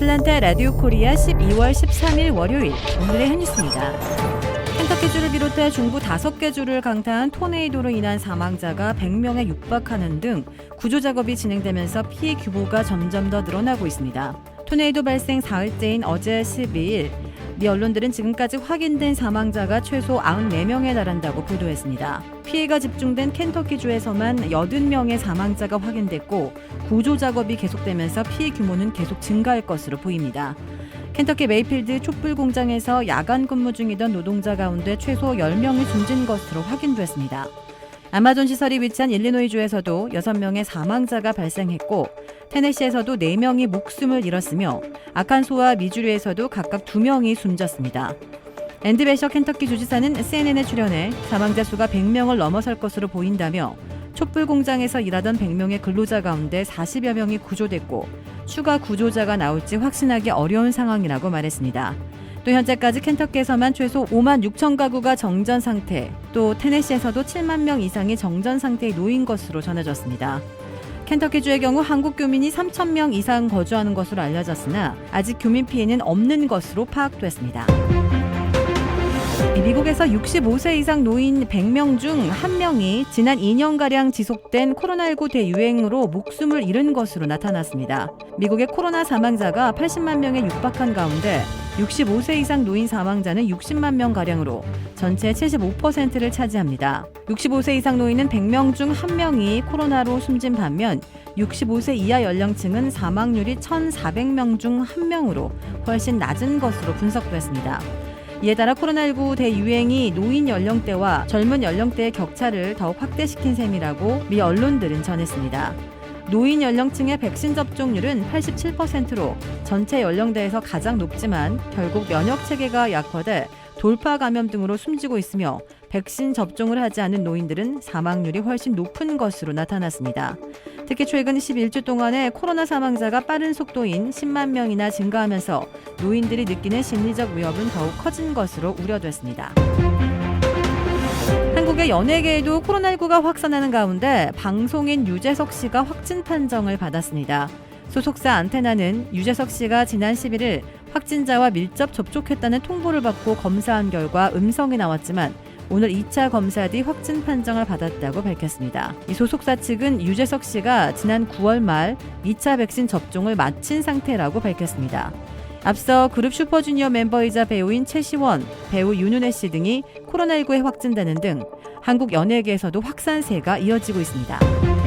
애틀란타 라디오 코리아 12월 13일 월요일 오늘의 헨뉴스입니다. 켄터키주를 비롯해 중부 5개 주를 강타한 토네이도로 인한 사망자가 100명에 육박하는 등 구조 작업이 진행되면서 피해 규모가 점점 더 늘어나고 있습니다. 토네이도 발생 사흘째인 어제 12일 미 언론들은 지금까지 확인된 사망자가 최소 94명에 달한다고 보도했습니다. 피해가 집중된 켄터키주에서만 80명의 사망자가 확인됐고 구조 작업이 계속되면서 피해 규모는 계속 증가할 것으로 보입니다. 켄터키 메이필드 촛불 공장에서 야간 근무 중이던 노동자 가운데 최소 10명이 숨진 것으로 확인됐습니다. 아마존 시설이 위치한 일리노이주에서도 6명의 사망자가 발생했고 테네시에서도 4명이 목숨을 잃었으며 아칸소와 미주리에서도 각각 2명이 숨졌습니다. 앤드 베셔 켄터키 주지사는 CNN에 출연해 사망자 수가 100명을 넘어설 것으로 보인다며 촛불 공장에서 일하던 100명의 근로자 가운데 40여 명이 구조됐고 추가 구조자가 나올지 확신하기 어려운 상황이라고 말했습니다. 또 현재까지 켄터키에서만 최소 5만 6천 가구가 정전 상태, 또 테네시에서도 7만 명 이상이 정전 상태에 놓인 것으로 전해졌습니다. 켄터키주의 경우 한국 교민이 3천 명 이상 거주하는 것으로 알려졌으나 아직 교민 피해는 없는 것으로 파악됐습니다. 미국에서 65세 이상 노인 100명 중 1명이 지난 2년가량 지속된 코로나19 대유행으로 목숨을 잃은 것으로 나타났습니다. 미국의 코로나 사망자가 80만 명에 육박한 가운데 65세 이상 노인 사망자는 60만 명 가량으로 전체 75%를 차지합니다. 65세 이상 노인은 100명 중 1명이 코로나로 숨진 반면 65세 이하 연령층은 사망률이 1,400명 중 1명으로 훨씬 낮은 것으로 분석됐습니다. 이에 따라 코로나19 대유행이 노인 연령대와 젊은 연령대의 격차를 더욱 확대시킨 셈이라고 미 언론들은 전했습니다. 노인 연령층의 백신 접종률은 87%로 전체 연령대에서 가장 높지만 결국 면역 체계가 약화돼 돌파 감염 등으로 숨지고 있으며 백신 접종을 하지 않은 노인들은 사망률이 훨씬 높은 것으로 나타났습니다. 특히 최근 11주 동안의 코로나 사망자가 빠른 속도인 10만 명이나 증가하면서 노인들이 느끼는 심리적 위협은 더욱 커진 것으로 우려됐습니다. 한국의 연예계에도 코로나19가 확산하는 가운데 방송인 유재석 씨가 확진 판정을 받았습니다. 소속사 안테나는 유재석 씨가 지난 11일 확진자와 밀접 접촉했다는 통보를 받고 검사한 결과 음성이 나왔지만 오늘 2차 검사 뒤 확진 판정을 받았다고 밝혔습니다. 이 소속사 측은 유재석 씨가 지난 9월 말 2차 백신 접종을 마친 상태라고 밝혔습니다. 앞서 그룹 슈퍼주니어 멤버이자 배우인 최시원, 배우 윤은혜 씨 등이 코로나19에 확진되는 등 한국 연예계에서도 확산세가 이어지고 있습니다.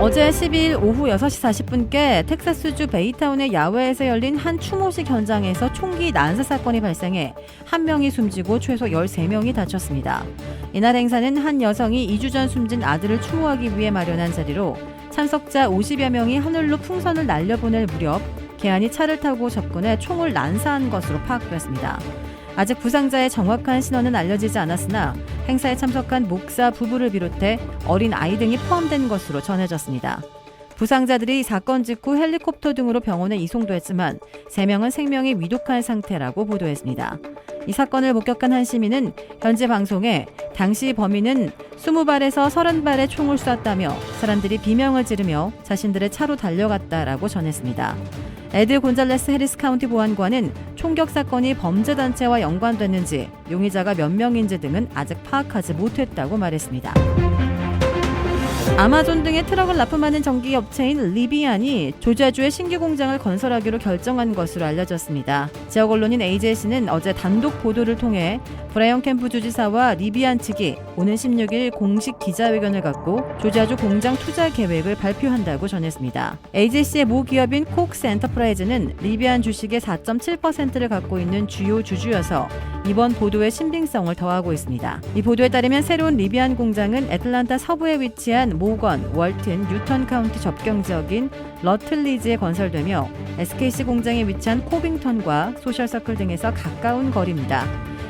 어제 10일 오후 6시 40분께 텍사스주 베이타운의 야외에서 열린 한 추모식 현장에서 총기 난사 사건이 발생해 한 명이 숨지고 최소 13명이 다쳤습니다. 이날 행사는 한 여성이 2주 전 숨진 아들을 추모하기 위해 마련한 자리로 참석자 50여 명이 하늘로 풍선을 날려보낼 무렵 개안이 차를 타고 접근해 총을 난사한 것으로 파악됐습니다. 아직 부상자의 정확한 신원은 알려지지 않았으나 행사에 참석한 목사 부부를 비롯해 어린 아이 등이 포함된 것으로 전해졌습니다. 부상자들이 사건 직후 헬리콥터 등으로 병원에 이송됐지만 3명은 생명이 위독한 상태라고 보도했습니다. 이 사건을 목격한 한 시민은 현재 방송에 당시 범인은 20발에서 30발의 총을 쐈다며 사람들이 비명을 지르며 자신들의 차로 달려갔다라고 전했습니다. 에드 곤잘레스 해리스 카운티 보안관은 총격 사건이 범죄 단체와 연관됐는지 용의자가 몇 명인지 등은 아직 파악하지 못했다고 말했습니다. 아마존 등의 트럭을 납품하는 전기 업체인 리비안이 조지아주에 신규 공장을 건설하기로 결정한 것으로 알려졌습니다. 지역 언론인 AJC는 어제 단독 보도를 통해 브라이언 캠프 주지사와 리비안 측이 오는 16일 공식 기자회견을 갖고 조지아주 공장 투자 계획을 발표한다고 전했습니다. AJC의 모 기업인 콕스 엔터프라이즈는 리비안 주식의 4.7%를 갖고 있는 주요 주주여서 이번 보도의 신빙성을 더하고 있습니다. 이 보도에 따르면 새로운 리비안 공장은 애틀란타 서부에 위치한 모건, 월튼, 뉴턴 카운티 접경 지역인 러틀리즈에 건설되며 SKC 공장에 위치한 코빙턴과 소셜서클 등에서 가까운 거리입니다.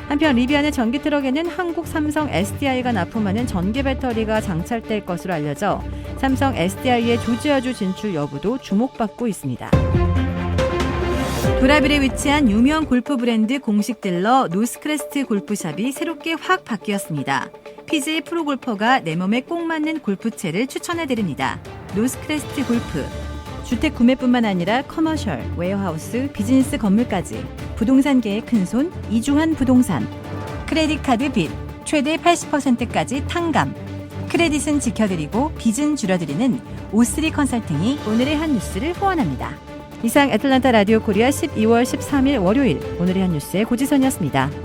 한편 리비안의 전기 트럭에는 한국 삼성 SDI가 납품하는 전기 배터리가 장착될 것으로 알려져 삼성 SDI의 조지아주 진출 여부도 주목받고 있습니다. 도라빌에 위치한 유명 골프 브랜드 공식 딜러 노스크레스트 골프샵이 새롭게 확 바뀌었습니다. PGA 프로골퍼가 내 몸에 꼭 맞는 골프채를 추천해 드립니다. 노스크레스트 골프 주택 구매뿐만 아니라 커머셜, 웨어하우스, 비즈니스 건물까지 부동산계의 큰손 이주한 부동산. 크레딧 카드 빚 최대 80%까지 탕감. 크레딧은 지켜드리고 빚은 줄여드리는 오스리 컨설팅이 오늘의 한 뉴스를 후원합니다. 이상 애틀란타 라디오 코리아 12월 13일 월요일 오늘의 한 뉴스의 고지선이었습니다.